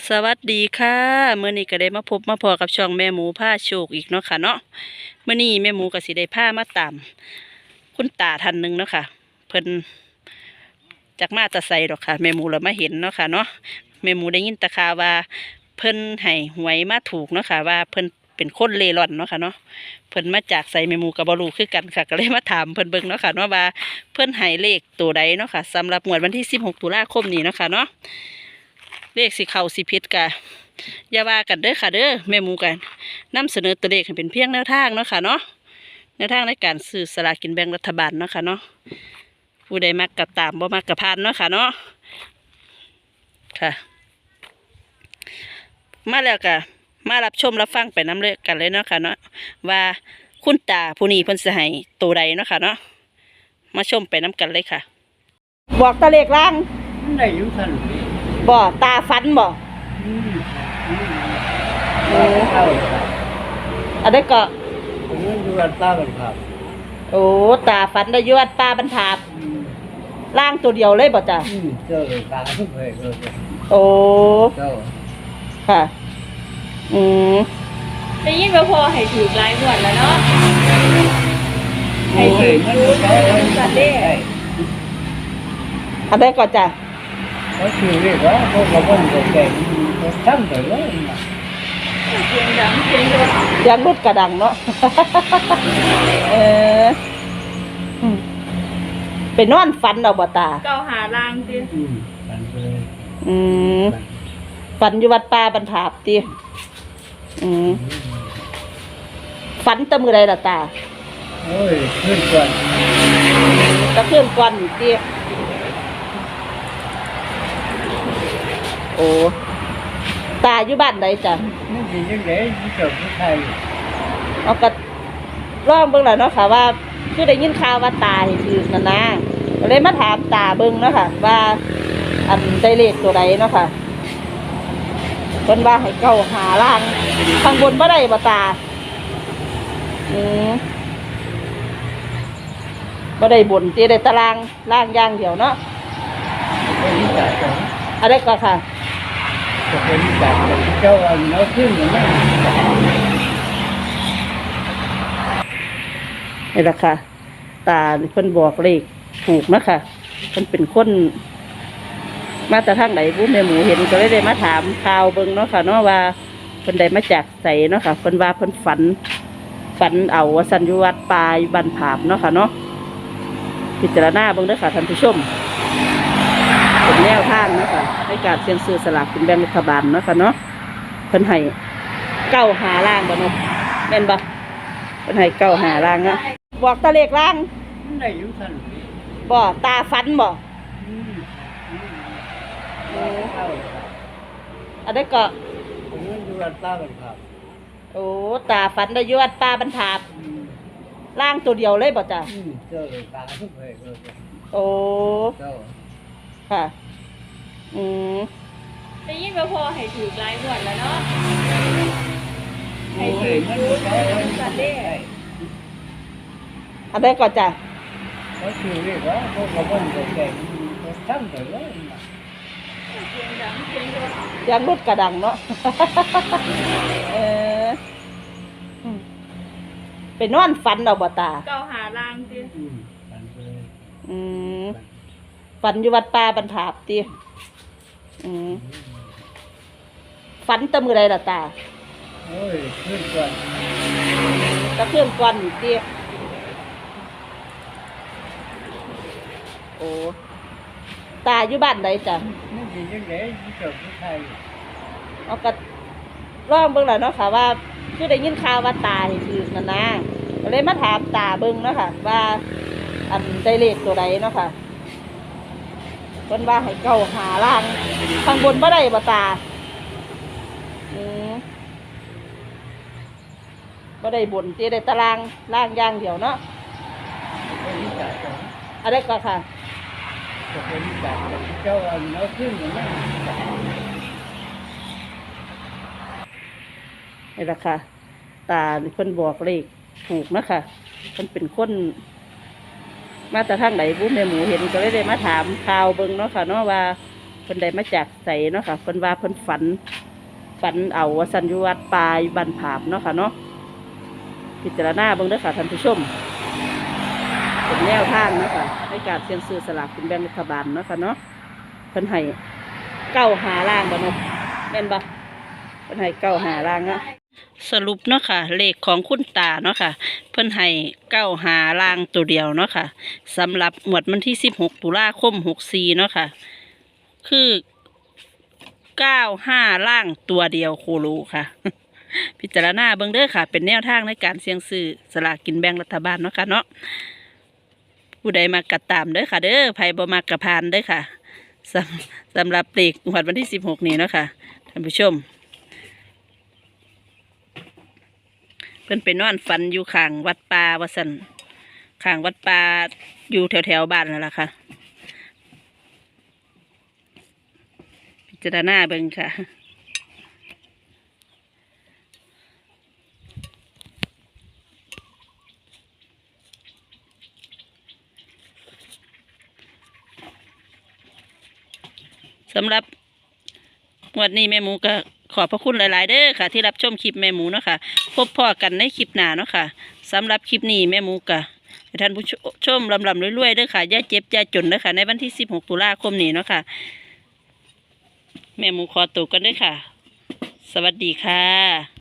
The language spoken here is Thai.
สวัสดีค่ะเมื่อนี้ก็ได้มาพบมาพอกับช่องแม่หมูผ้าโชคอีกเนาะค่ะเนาะเมื่อนี้แม่หมูก็สิได้ผ้ามาตามคุณตาท่านหนึ่งเนาะค่ะ เพิ่นจากมาตะใส่ดอกค่ะแม่หมูเรามาเห็นเนาะค่ะเนาะแม่หมูได้ยินตะขาว่าเพิ่นให้หวยมาถูกเนาะค่ะว่าเพิ่นเป็นคนเล่ร่อนเนาะค่ะเนาะเพิ่นมาจากใส่แม่หมูกับบรูคือกันค่ะ ก็เลยมาถามเพิ่นเบิ่งเนาะค่ะเนาะว่าเพิ่นให้เลขตัวใดเนาะค่ะสำหรับงวดวันที่ 16 ตุลาคมนี้เนาะค่ะเนาะ เลขสิเข้าสิผิดกะอย่าว่ากันเด้อค่ะเด้อแม่หมูกันนำเสนอตัวเลขให้เป็นเพียงแนวทางเนาะค่ะเนาะแนวทางในการซื้อสลากกินแบ่งรัฐบาลเนาะค่ะเนาะผู้ใดมักกับตามบ่มักกับพานเนาะค่ะเนาะค่ะ มาแล้วก็มารับชมรับฟังไปน้ำเลยกันเลยเนาะค่ะเนาะว่าคุณตาผู้นี้เพิ่นสิให้ตัวใดเนาะค่ะเนาะมาชมไปน้ำกันเลยค่ะ บอกตะเลขล่าง มันได้อยู่ท่าน บ่ตาฟันบ่อืมอืมโอ้เอาอันนี้ก็ผมยังอยู่กันป้ากันครับโอ้ตาฝันได้ยวดป้าบรรทัดอืมล่างตัวเดียวเลยบ่จ้ะอืมเจอเลยตาทุกเพลงเลยโอ้เจ้าค่ะ อืมได้ยินว่าพอให้ถือหลายงวดแล้วเนาะให้โอ้ถืยอมันรู้เขาสัตว์เด้อันนี้ก็จ้ะ เขาถือเรียกว่าพวกเราบ้านเด็กๆเขาทำไปเลยนะเสียงดังเสียงรถยางรุดกระดังเนาะ เอออืมไปนอนฝันเอาบ่ตา เก้าหาลางสิอืมกันไปเลยอืมฝันอยู่วัดป่าบรรทัดติอืมฝันแตะมือใดล่ะตา โอ้ยขึ้นก่อน ตะเพื่อนก่อนนี่ติ โอ้ตาอยู่บ้านใดจ้ะนี่สิยังไงที่เจอผู้ไทยเอาก็ร้องเบิ่งแล้วเนาะค่ะว่าคือได้ยินข่าวว่าตานี่ถือนั่นนะก็เลยมาถามตาเบิ่งเนาะค่ะ ว่า อันได้เลขตัวใดเนาะค่ะเพิ่นว่าให้เก้าหาล่างข้างบนบ่ได้บ่ตาอืมบ่ได้บนตีได้ตารางล่างอย่างเดียวเนาะเป็นที่จ่ายของอะไรก็ค่ะ จะเป็นที่เจ้าอันเอาขึ้นอย่างนั้นนี่แหละค่ะ ตาเพิ่นบอกเลขถูกนะคะเพิ่นเป็นคนมาแต่ทางไหนผู้แม่หมูเห็นก็เลยได้มาถามข่าวเบิ่งเนาะค่ะเนาะว่าเพิ่นได้มาจากไสเนาะค่ะเพิ่นว่าเพิ่นฝัน ฝันเอาว่าสัญญวัดปลายบันผาบเนาะค่ะเนาะพิจารณาเบิ่งเด้อค่ะท่านผู้ชม เป็นแนวทางเนาะค่ะในการเสี่ยงซื้อสลากกินแบ่งรัฐบาลเนาะค่ะเนาะเพิ่นให้เก้าหาล่างบ่เนาะแม่นบ่เพิ่นให้เก้าหาล่างเนาะบอกตะเลขล่างมันได้อยู่ท่านบ่ตาฟันบ่อืมอืมโอ้เอาอันนี้ก็ผมยังอยู่กันป้ากันครับโอ้ตาฟันได้ยวดปลาบรรทัดอืมล่างตัวเดียวเลยบ่จ้ะอืมเจอเลยตาทุกเพลงเลยโอ้เจ้า ค่ะ อืมได้ยินว่าพอให้ถือหลายงวดแล้วเนาะให้โอ้ถืยอมันรู้เขาสัตว์เด้อันนี้ก็จ้ะเขาถือเรียกว่าพวกเราบ้านเด็กๆเขาทำไปเลยนะเสียงดังเสียงรถยางรุดกระดังเนาะ เอออืมไปนอนฝันเอาบ่ตา เก้าหาลางสิอืม ฝันอยู่วัดป่าบรรทัดติอืมฝันแตะมือใดล่ะตาโอ้ยขึ้นก่อนตะเพื่อนก่อนนี่ติโอ้ตาอยู่บ้านใดจ้ะนี่ยังไงที่เจอผู้ไทยเอาก็ร้องเบิ่งแล้วเนาะค่ะว่าคือได้ยินข่าวว่าตานี่ถือนันนะก็เลยมาถามตาเบิ่งเนาะค่ะว่า อันได้เลขตัวใดเนาะค่ะ เพิ่นว่าให้เก้าหาล่างข้างบนบ่ได้บ่ตาอืมบ่ได้บนตีได้ตารางล่างอย่างเดียวเนาะองอันนี้ก็ค่ะจะเป็นที่จ่ายของเจ้าอันเอาขึ้นอย่างนั้นนี่แหละค่ะ ตาเพิ่นบอกเลขถูกนะคะเพิ่นเป็นคน มาแต่ทางไหนบุ้แม่หมูเห็นก็เลยได้มาถามข่าวเบิ่งเนาะค่ะเนาะว่าเพิ่นได้มาจากใส่เนาะค่ะเพิ่นว่าเพิ่นฝันฝันเอาว่าสัญญวัดปลายบันผาบเนาะค่ะเนาะพิจารณาเบิ่งเด้อค่ะท่านผู้ชมเป็นแนวทางเนาะค่ะในการเสี่ยงซื้อสลากกินแบ่งรัฐบาลเนาะค่ะเนาะเพิ่นให้เก้าหาล่างบ่เนาะแม่นบ่เพิ่นให้เก้าหาล่างอะ สรุปเนาะค่ะเลขของคุณตาเนาะค่ะ เพิ่นให้เก้าหาล่างตัวเดียวเนาะค่ะสำหรับหมวดวันที่สิบหกตุลาคมหกสี่เนาะค่ะ คือเก้าห้าล่างตัวเดียวโคโลค่ะ พิจารณาเบิ่งเด้อค่ะ เป็นแนวทางในการเสี่ยงซื้อสลากกินแบ่งรัฐบาลเนาะค่ะเนาะผู้ใดมากระตามเด้อค่ะ เด้อไผบ่มากระพานเด้อค่ะสำสำหรับเลขหมวดวันที่สิบหกนี้เนาะค่ะท่านผู้ชม พิ่นไปนอนฝันอยู่ข้างวัดป่าวสันข้างวัดป่าอยู่แถวแถวบ้านนั่นแหละค่ะ พิจารณาเบิ่งค่ะสำหรับวันนี้แม่หมูก็ ขอบพระคุณหลาย ๆ เด้อค่ะ ที่รับชมคลิปแม่หมูเนาะค่ะ พบพ่อกันในคลิปหน้าเนาะค่ะสำหรับคลิปนี้แม่หมูกะท่านผู้ชมลำลำรวยๆเด้อค่ะอย่าเจ็บอย่าจนเด้อค่ะ ในวันที่ 16 ตุลาคมนี้เนาะค่ะ แม่หมูขอตัวกันเด้วยค่ะ สวัสดีค่ะ